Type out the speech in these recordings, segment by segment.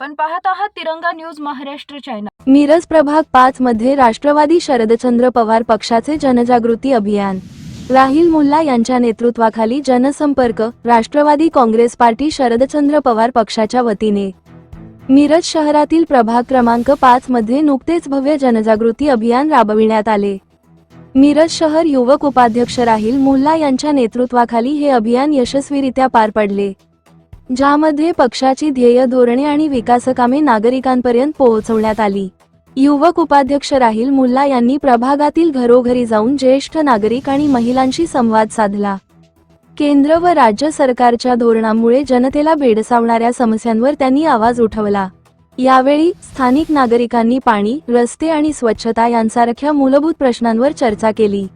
आपण पाहत आहात तिरंगा न्यूज महाराष्ट्र चॅनल मिरज प्रभाग पाच मध्ये राष्ट्रवादी शरदचंद्र पवार पक्षाचे जनजागृती अभियान. राहिल मुल्ला यांच्या नेतृत्वाखाली जनसंपर्क राष्ट्रवादी काँग्रेस पार्टी शरदचंद्र पवार पक्षाच्या वतीने. मिरज शहरातील प्रभाग क्रमांक पाच मध्ये नुकतेच भव्य जनजागृती अभियान राबविण्यात आले. मिरज शहर युवक उपाध्यक्ष राहिल मुल्ला यांच्या नेतृत्वाखाली हे अभियान यशस्वीरित्या पार पडले. ज्यामध्ये पक्षाची ध्येय धोरणे आणि विकासकामे नागरिकांपर्यंत पोहोचवण्यात आली. युवक उपाध्यक्ष राहील मुल्ला यांनी प्रभागातील घरोघरी जाऊन ज्येष्ठ नागरिक आणि महिलांशी संवाद साधला. केंद्र व राज्य सरकारच्या धोरणामुळे जनतेला भेडसावणाऱ्या समस्यांवर त्यांनी आवाज उठवला. यावेळी स्थानिक नागरिकांनी पाणी रस्ते आणि स्वच्छता यांसारख्या मूलभूत प्रश्नांवर चर्चा केली.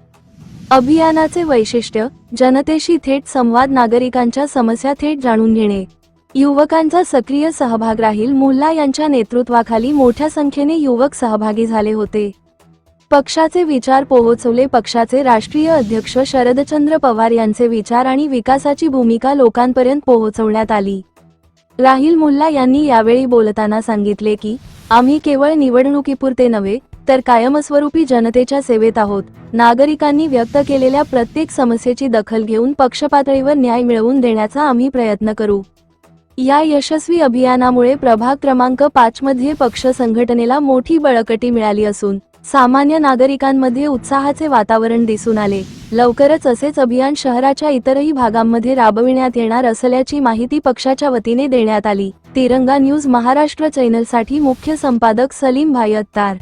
अभियानाचे वैशिष्ट्य जनतेशी थेट संवाद नागरिकांच्या समस्या थेट जाणून घेणे. युवकांचा सक्रिय सहभाग राहील. मुल्ला यांच्या नेतृत्वाखाली मोठ्या संख्येने युवक सहभागी झाले होते. पक्षाचे विचार पोहोचवले. पक्षाचे राष्ट्रीय अध्यक्ष शरदचंद्र पवार यांचे विचार आणि विकासाची भूमिका लोकांपर्यंत पोहोचवण्यात आली. राहिल मुल्ला यांनी यावेळी बोलताना सांगितले की आम्ही केवळ निवडणुकीपुरते नव्हे तर कायमस्वरूपी जनतेच्या सेवेत आहोत. नागरिकांनी व्यक्त केलेल्या प्रत्येक समस्येची दखल घेऊन पक्षपातळीवर न्याय मिळवून देण्याचा आम्ही प्रयत्न करू. या यशस्वी अभियानामुळे प्रभाग क्रमांक पाच मध्ये पक्ष संघटनेला मोठी बळकटी मिळाली असून सामान्य नागरिकांमध्ये उत्साहाचे वातावरण दिसून आले. लवकरच असेच अभियान शहराच्या इतरही भागांमध्ये राबविण्यात येणार असल्याची माहिती पक्षाच्या वतीने देण्यात आली. तिरंगा न्यूज महाराष्ट्र चॅनलसाठी मुख्य संपादक सलीम भाई अत्तार.